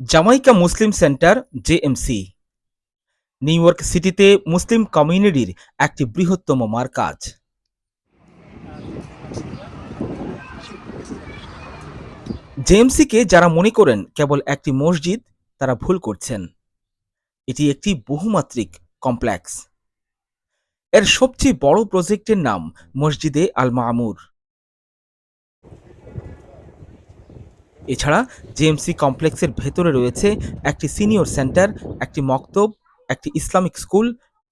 Jamaica Muslim centre JMC New York সিটিতে মুসলিম কমিউনিটির একটি বৃহত্তম মার্কাজ। জেএমসিকে যারা মনে করেন কেবল একটি মসজিদ, তারা ভুল করছেন। এটি একটি বহুমাত্রিক কমপ্লেক্স। এর সবচেয়ে বড় প্রজেক্টের নাম মসজিদে আল মামুর এছাড়া জেএমসি কমপ্লেক্সের ভেতরে রয়েছে একটি সিনিয়র সেন্টার, একটি মক্তব, একটি ইসলামিক স্কুল,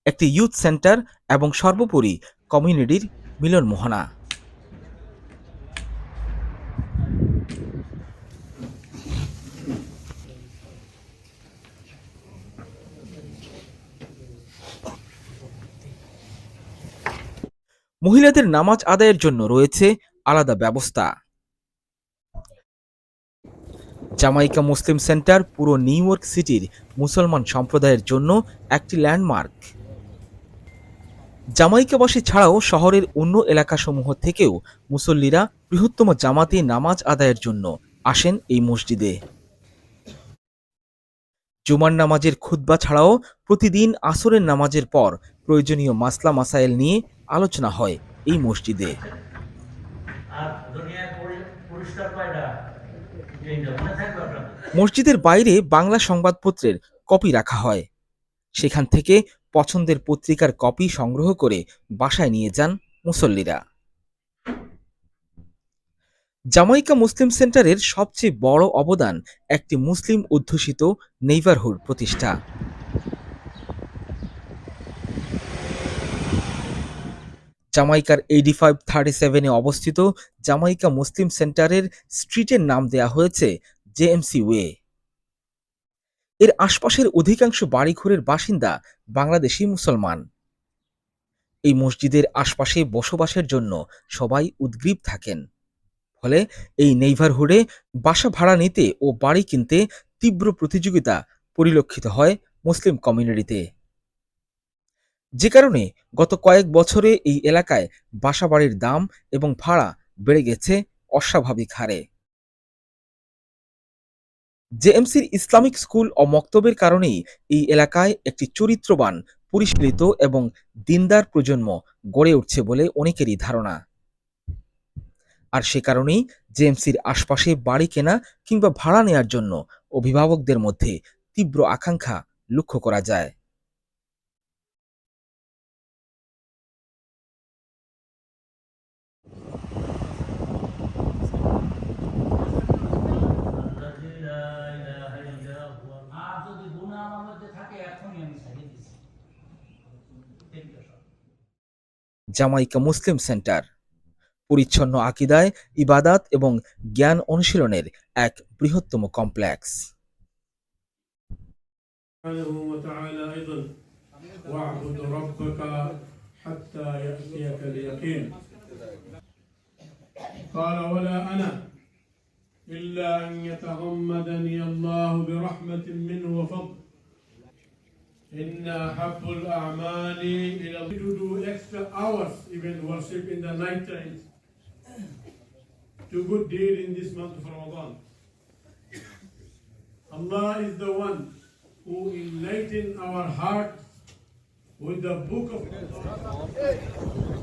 একটি ইউথ সেন্টার এবং সর্বোপরি কমিউনিটির মিলন মোহনা মহিলাদের নামাজ আদায়ের জন্য রয়েছে আলাদা ব্যবস্থা। জামাইকা মুসলিম সেন্টার, পুরো নিউ ইয়র্ক সিটির মুসলমান সম্প্রদায়ের জন্য একটি ল্যান্ডমার্ক। জামাইকাবাসী ছাড়াও শহরের অন্য এলাকাসমূহ থেকেও মুসল্লিরা বৃহত্তম জামাতে নামাজ আদায়ের জন্য আসেন এই মসজিদে। জুমার নামাজের খুতবা ছাড়াও প্রতিদিন আসরের নামাজের পর প্রয়োজনীয় মাসলা মাসাইল নিয়ে আলোচনা হয় এই মসজিদে। মসজিদের বাইরে বাংলা সংবাদপত্রের কপি রাখা হয়। সেখান থেকে পছন্দের পত্রিকার কপি সংগ্রহ করে বাসায় নিয়ে যান মুসল্লিরা। জামাইকা মুসলিম সেন্টারের সবচেয়ে বড় অবদান একটি মুসলিম অধ্যুষিত নেইবারহুড প্রতিষ্ঠা। জামাইকার এইডি ফাইভ থার্টি সেভেনে অবস্থিত জামাইকা মুসলিম সেন্টারের স্ট্রিটের নাম দেয়া হয়েছে জেএমসি ওয়ে। এর আশপাশের অধিকাংশ বাড়িঘরের বাসিন্দা বাংলাদেশি মুসলমান। এই মসজিদের আশপাশে বসবাসের জন্য সবাই উদ্গ্রীব থাকেন। ফলে এই নেইভারহুডে বাসা ভাড়া নিতে ও বাড়ি কিনতে তীব্র প্রতিযোগিতা পরিলক্ষিত হয় মুসলিম কমিউনিটিতে। যে কারণে গত কয়েক বছরে এই এলাকায় বাসাবাড়ির দাম এবং ভাড়া বেড়ে গেছে অস্বাভাবিক হারে। জেএমসির ইসলামিক স্কুল ও মক্তবের কারণেই এই এলাকায় একটি চরিত্রবান, পরিশীলিত এবং দিনদার প্রজন্ম গড়ে উঠছে বলে অনেকেরই ধারণা। আর সে কারণেই জেএমসির আশপাশে বাড়ি কেনা কিংবা ভাড়া নেয়ার জন্য অভিভাবকদের মধ্যে তীব্র আকাঙ্ক্ষা লক্ষ্য করা যায়। জামাইকা মুসলিম সেন্টার পরিচ্ছন্ন আকিদায় ইবাদাত এবং জ্ঞান অনুশীলনের এক বৃহত্তম complex سبحانه وتعالى أيضا واعبد ربك حتى يأتيك اليقين قال ولا أنا إلا أن يتغمدني الله برحمة منه وفضل In uh, Amani, to do extra hours, even worship in the night times. Do good deed in this month of Ramadan. Allah is the one who enlighten our hearts with the book of Allah.